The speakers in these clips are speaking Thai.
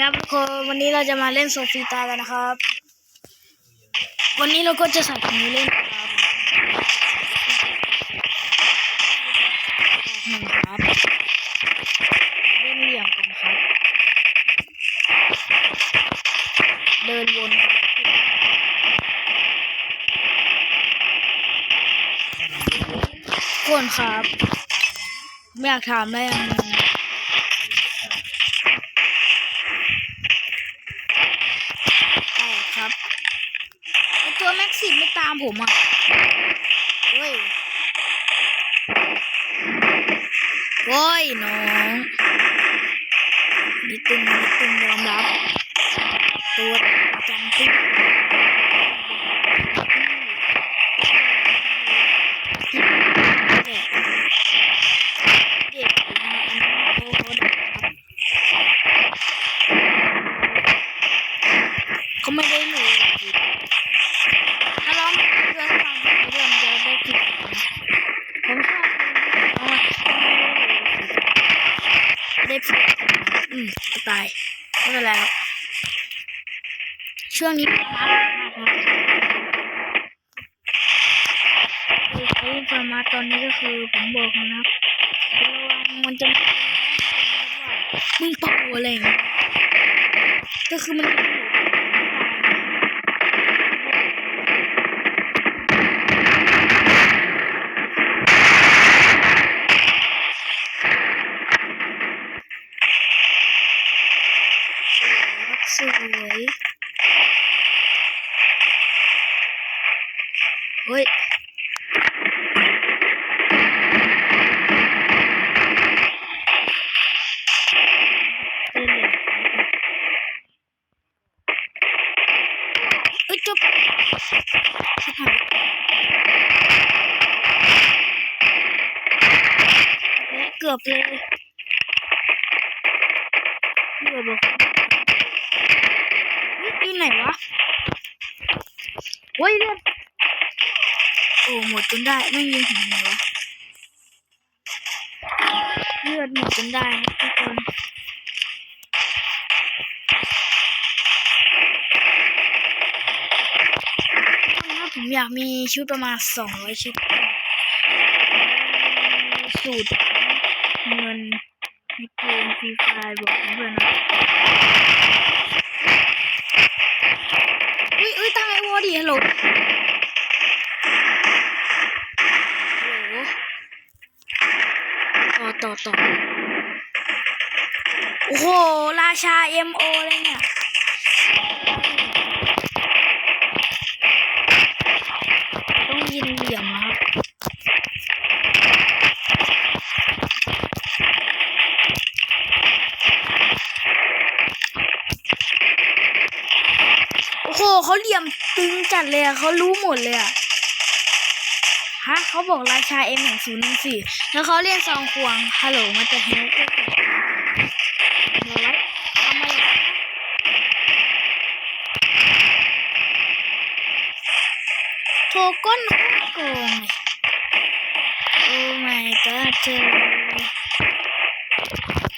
ครับคนวันนี้เราจะมาเล่นโซฟีตากันนะครับ วันนี้เราก็จะใส่ถุงมือเล่นครับหนึ่งครับเล่นเหลี่ยมกันครับ เดินวนครับคนครับ ไม่อยากถามได้ยัง ใช่ครับไอตัวแม็กซิมไม่ตามผมอะเฮ้ยโว้ยน้องนิดตึงนิดตึงยอมรับตัวจังตึงเด็กเด็กอันนี้โอ้โหเด็กครับ เขาไม่ได้รู้ถ้าร้องเรื่องฟังเรื่องเดียวได้ผิดผมชอบเพลงได้ผิดอืมตายไม่เป็นไรครับ ช่วงนี้มาครับคือเขาฟาร์มาตอนนี้ก็คือผมบอกนะครับระวังมันจะมึงเป่าอะไรอย่างเงี้ยก็คือมัน สวยเฮ้ย เป็นเหรียญเอ้ยจบชิบหายและเกือบเลย เกือบบอกอยู่ไหนวะโอ้ยเลือดโอ้หมดจนได้ไม่ยิงถึงไหนวะเลือดหมดจนได้ครับทุกคนถ้าผมอยากมีชุดประมาณสองร้อยชุดสูตรเงินในเกม ฟรีไฟบอกเพื่อนนะอุ้ยอุ้ยตั้งไอวอดิฮัลโหลฮัลโหลต่อต่อต่อโอ้โห ราชาเอ็มโอเลยเนี่ยต้องยินเหลี่ยมครับ โอ้โห เขาเหลี่ยมตึงจัดเลยอะเขารู้หมดเลยอะฮะเขาบอกราชาเอ็มหนึ่งศูนย์หนึ่งสี่แล้วเขาเรียกซองควงฮัลโหลมันจะเฮลก็เดี๋ยวไว้ทำไมอโทก้นโคตรโกงโอ้ my god เจอ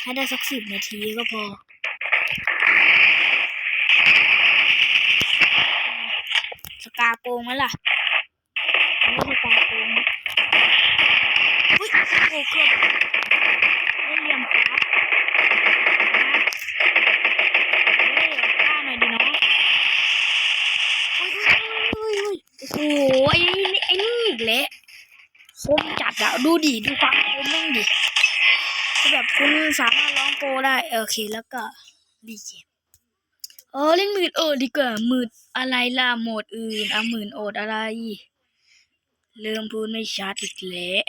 ให้ได้สักสิบนาทีก็พอ สกาโก งไหมล่ะไม่สการโกงนะอุ้ยโอ้เกือบเล่นเหลี่ยมครับนะเฮ้ยฆ่าหน่อยดิน้องอุ้ยอุ้ยอุ้ยโอ้โหไอ้นี่ไอ้นี่อีกแล้วคมจัดอะดูดิดูความคมแม่งดิคือแบบคุณสามารถร้องโปได้ โอเคแล้วก็รีเกมเออเล่นมื่นโอดีกว่ามื่น อะไรล่ะโหมดอื่นเอาหมื่นโอดอะไร เริ่มพูดไม่ชัดอีกแล้ว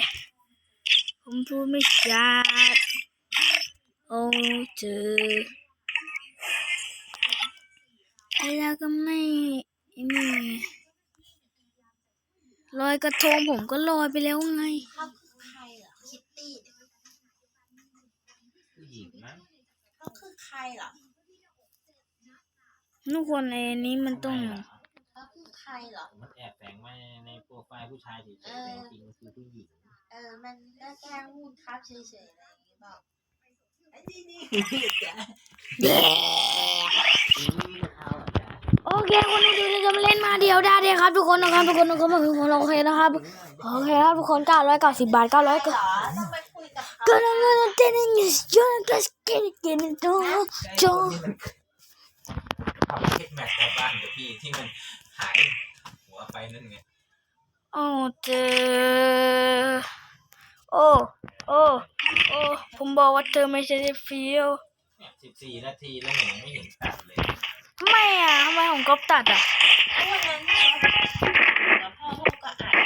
ผมพูดไม่ชัดโอ้เจอไอ้แล้วก็ไม่ไอ้นี่ลอยกระทงผมก็ลอยไปแล้วไงเขาคือใครเหรอคิตตี้เนี่ยผู้หญิงนะเขาคือใครเหรอ ทุกคนไอ้นี้มันต้องทำไมะเขาคือใครเหรอ มันแอบแฝงไว้ในโปรไฟล์ผู้ชายเฉยๆเอแต่อจริงๆมันคือผู้หญิงเออ มันก็แกล้งพูดครับเฉยๆอะไรอย่างงี้บอกไอ้นี่นี่แย่เคคนดูเราจะมาเล่นมาเดียวได้เลยครับทุกคนนะครับทุกคนทุกคนทุกคนโอเคนะครับโอเคครับทุกคนเก้าร้อยเก้าสิบบาทเก้าร้อยเหรก็อต้องไปคุยกับเขา ก็นั่นนั่นเต้นนี่จนก็เก่งเก่งจนจน ทำคิดแมทในบ้านกับพี่ที่มันหายหัวไปนั่นไงโอ้เจอโอ้โอ้โอ้ผมบอกว่าเธอไม่ใช่ฟิลเนี่ยสิบสี่นาทีแล้วเนี่ยยังไม่เห็นตัดเลยทำไมอะทำไมของก๊อฟตัดอะเพราะวันนั้นเนี่ยแล้วพ่อลูกก็อ่าน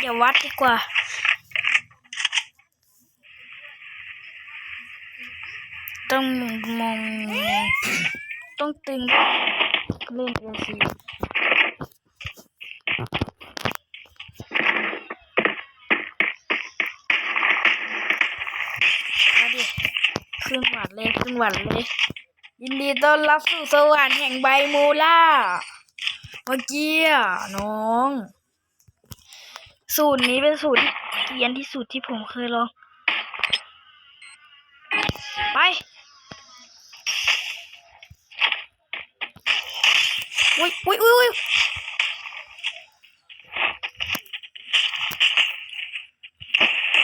เดี๋ย ววัดดีกว่า ต้องมองต้องตึงเล่นเอซีมาดิขึ้นหวัดเลยขึ้นหวัดเลย ยินดีต้อนรับสู่สวรรค์แห่งใบมูล่าเมื่อกี้น้อง สูตรนี้เป็นสูตรที่เกียนที่สุดที่ผมเคยลอง ไปอุ้ยอุ้ยอุ้ยอุ้ย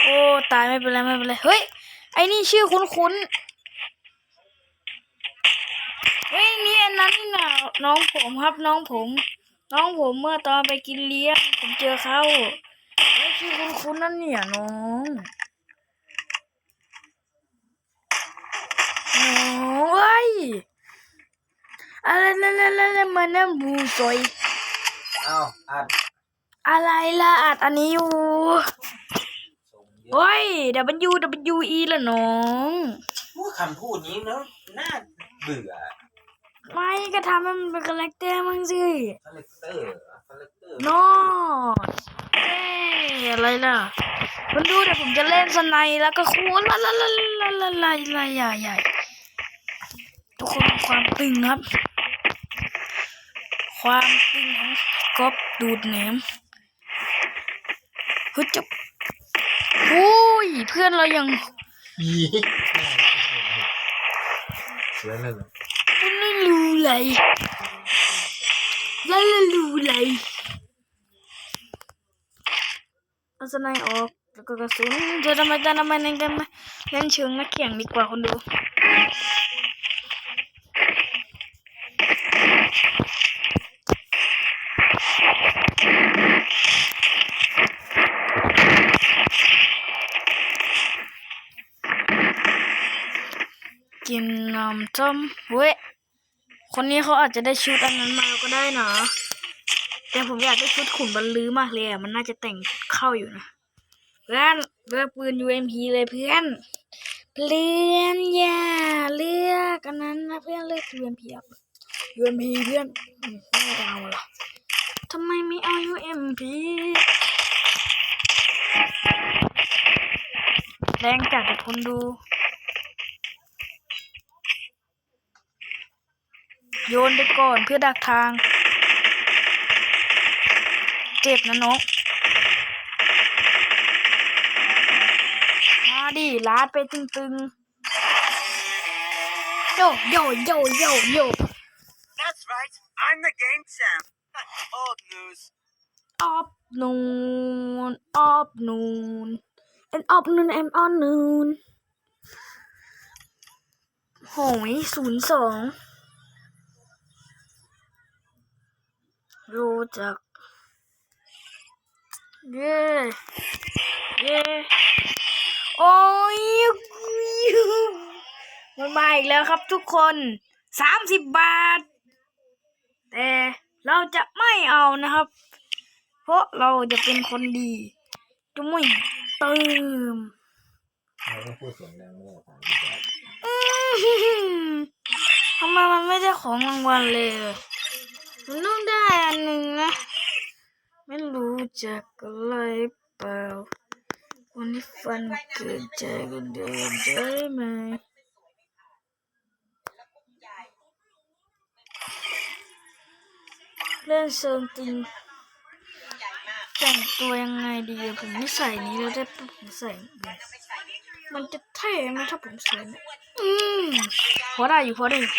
โอ้ตายไม่เป็นไรไม่เป็นไรเฮ้ยไอ้นี่ชื่อคุ้นๆเฮ้ยนี่อันนั้นนี่นะน้องผมครับน้องผม น้องผมเมื่อตอนไปกินเลี้ยงผมเจอเขาเฮ้ย ชื่อคุ้นๆนั่นเนี่ยน้องน้องเฮ้ยอะไรนั่นนั่นนั่นมันนั่นบูซอยเอ้าอัดอะไรล่ะอัดอันนี้อยู่ส่งเยอะเฮ้ย W W E ละน้องพูดคำพูดนี้แล้วน่าเบื่อ ไม่ก็ทำให้มันเป็นคาแรคเตอร์มั้งสิคาแรคเตอร์ คาแรคเตอนอเอ้อะไรล่ะ มันดูเดี๋ยวผมจะเล่นสไนแล้วก็คูละละละละละละละใหญ่ใหญ่ทุกคนความตึงครับ ความตึงของก๊อปดูดแหนมฮ้ยจับโอ้ยเพื่อนเรายังปีเสือเลยเลยแล้วรู้เลยเอไนด์ออกแล้วก็กระสุนจะทำไมจะทำไมนั่นกันไหมเล่น เชิงนักแข่งดีกว่าคนดูกินน้ำส้มเว้ย คนนี้เขาอาจจะได้ชุดอันนั้นมาก็ได้นะแต่ผมอยากได้ชุดขุนบรรลือมากเลยอะมันน่าจะแต่งเข้าอยู่นะเพื่อนเลือกปืน UMP เลยเพื่อนเปลี่ยนอย่าเลือกอันนั้นนะเพื่อนเลือก UMP อะ UMP เพื่อนไม่เอาหรอทำไมไม่เอา UMP แรงจัดแต่คนดู โยนไปก่อนเพื่อดักทาง เจ็บนะนกมาดิลาดไปตึงๆ โยโยโยโยโย That's right. I'm the game champ. Old news. ออบนูนออบนูนเอ็นออบนูนเอ็มออบนูนโหยศูนย์สอง รู้จัก เย้เย้โอ้ยมันมาอีกแล้วครับทุกคนสามสิบบาท แต่เราจะไม่เอานะครับ เพราะเราจะเป็นคนดีจะไม่เติมเราต้องพูดเสียงดังไม่ได้ถามดีกว่าอื้อหือทำไมมันไม่ได้ของรางวัลเลย มันต้องได้อันหนึ่งนะ ไม่รู้จักอะไรเปล่าวันนี้ฟันเกิดใจกันเดินได้ไหมเล่นเซิงจริงแต่งตัวยังไงดีผมไม่ใส่นี้แล้วได้ปะผมใส่ มันจะเท่ไหมถ้าผมใส่อืมพอได้อยู่พอได้อยู่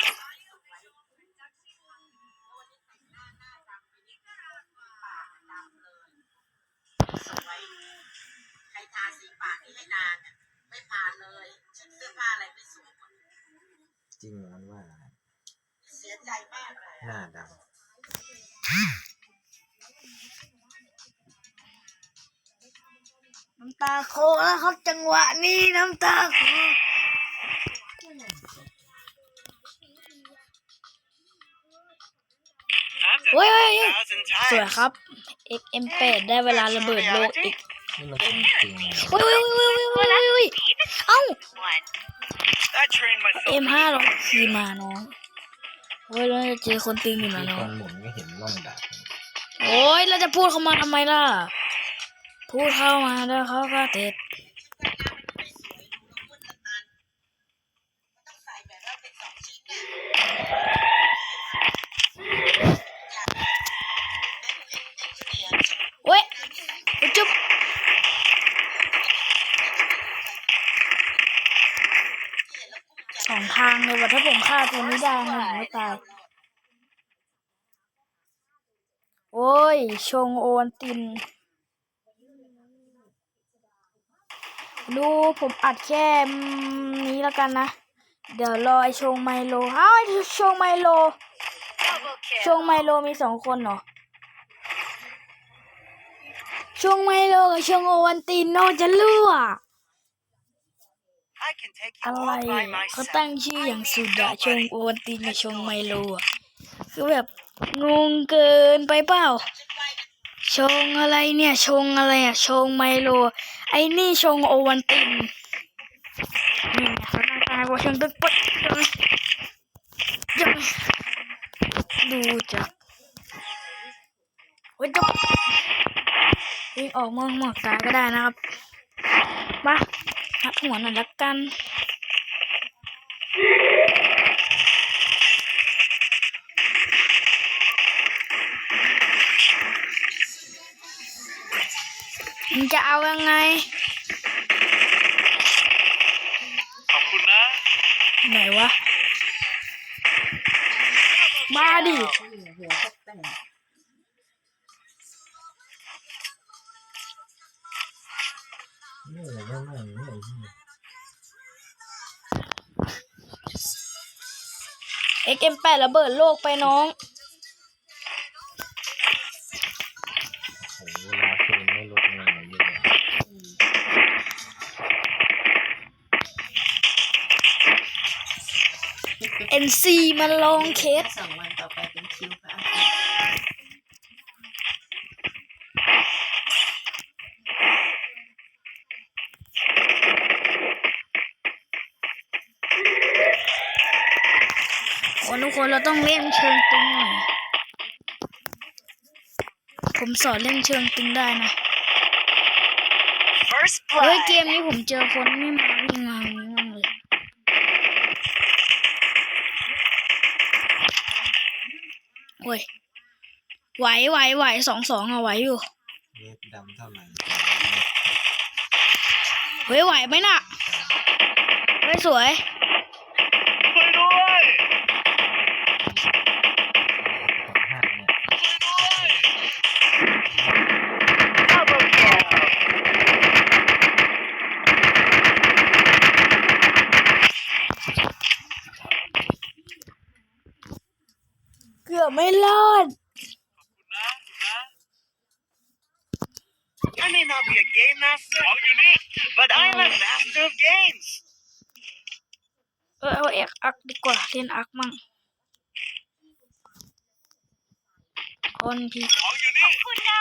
ไม่ผ่านเลยชุดเสื้อผ้าอะไรไม่สวยหมดจริงเหรอมันว่าเสียใจมากเลยหน้าดน้ำตาโคแล้วครับจังหวะนี้น้ำตาโค I've done เฮ้ย it เฮ้ยเฮ้ย a thousand สวย times. ครับ XM8 ได้เวลาระเบิดโลกอีกำนี่มันของจริงนะเฮ้ยเฮ้ยเฮ้ยเฮ้ยเฮ้ย เฮ้ยเอ้า I trained myself. M5 ลองขี่มาน้องเฮ้ยแล้วจะเจอคนตีนอยู่นะที่น้ตอองนหมุนก็เห็นร่องดาบโอ้ยเราจะพูดเข้ามาทำไมล่ะ พูดเข้ามาแล้วเขาก็เต็ด ต้องใส่แบบว่าเป็นสองชิ้นเนี่ย เว้ยเฮ้ยจุ๊บสองทาง เลยว่ะถ้าผมฆ่าตัวนี้ได้ผมไม่ตาย โอ้ย ชงโอนตินดูผมอัดแค่นี้แล้วกันนะ เดี๋ยวรอไอชงไมโลเอ้าไอชงไมโล ชงไมโลมีสองคนเหรอชงไมโลกับชงโอวันตินโนจะรั่ว I can take you อะไร all by อะเขา myself. ตั้งชื่ออย่างสุดอะชงโอวันตินกับชงไมโลอะคือแบบงงเกินไปเปล่า ชงอะไรเนี่ย ชงอะไรอะชงไมโล ไอ้นี่ชงโอวันตินนี่ไงเขาตั้งตายว่าชงตึ๊กปึ๊กยังไงยังไงดูจากโอ้ยจบวิ่งออกมองหมอกตาก็ได้นะครับมา หักหัวหน่อยละกันมึงจะเอายังไง ขอบคุณนะไหนวะ มาดิ หัวก็แต่ง ไม่ไม่ไอ้ที่ XM8 ระเบิดโลกไปน้องโอ้โหเวลาคืนไม่ลดเงินเลยเยอะเลย NC มันลองเคสสองวัน คนทุกคนเราต้องเล่นเชิงตึงหน่อย ผมสอนเล่นเชิงตึงได้นะ First เฮ้ย blood. เกมนี้ผมเจอคนไม่มาวิ่งมาอย่างนี้บ้างเลยโอ้ยไหวไหวไหวสองสองอะไหวอยู่เวฟดำเท่าไหร่เฮ้ยไหวไหมน่ะเฮ้ยสวย not be a game master, but I'm a master of games. เออเอาเอกอักดีกว่าเล่นอักมั่งคนที่ของอยู่นี่คุณนะ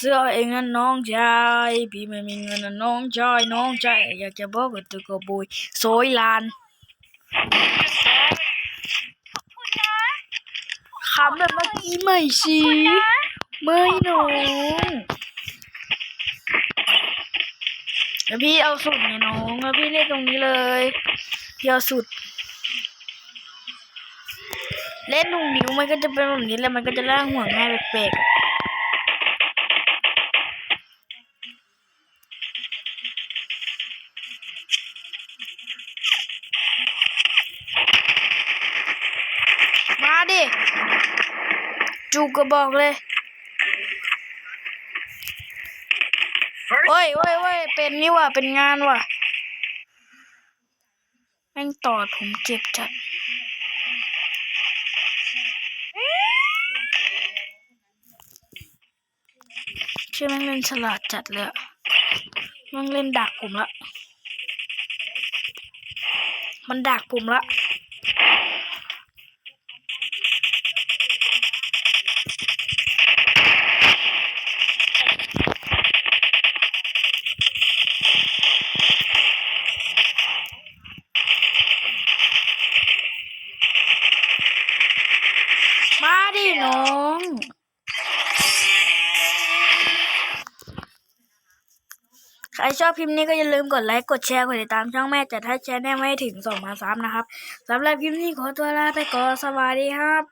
ซื้อเอาเองนะน้องชายพี่ไม่มีเงินนะน้องชายน้องชายอยากจะบอกกับตัวกบอยโซยลานคำแบบเมื่อกี้ไม่สิไม่หน้องแล้วพี่เอาสุดไงน้องแล้วพี่เล่นตรงนี้เลยพี่เอาสุด เล่นหนุ่งนิ้วมันก็จะเป็นแบบนี้แล้วมันก็จะล่างหัวง่ายแปลกๆ ดิ จูกระบอกเลย First, โอ้ยโอ้ยโอ้ยเป็นนี่ว่ะเป็นงานว่ะ แม่งตอดผมเจ็บจัดเชื่อแม่งเล่นฉลาดจัดเลยอะแม่งเล่นดักผมละ มันดักผมละ มาดิน้อง ใคร ชอบคลิปนี้ก็อย่าลืมกดไลค์ กดแชร์ กดติดตามช่องแม่จัดให้แชร์แน่ไม่ถึงสองมาซ้ำนะครับสำหรับคลิปนี้ขอตัวลาไปก่อนสวัสดีครับ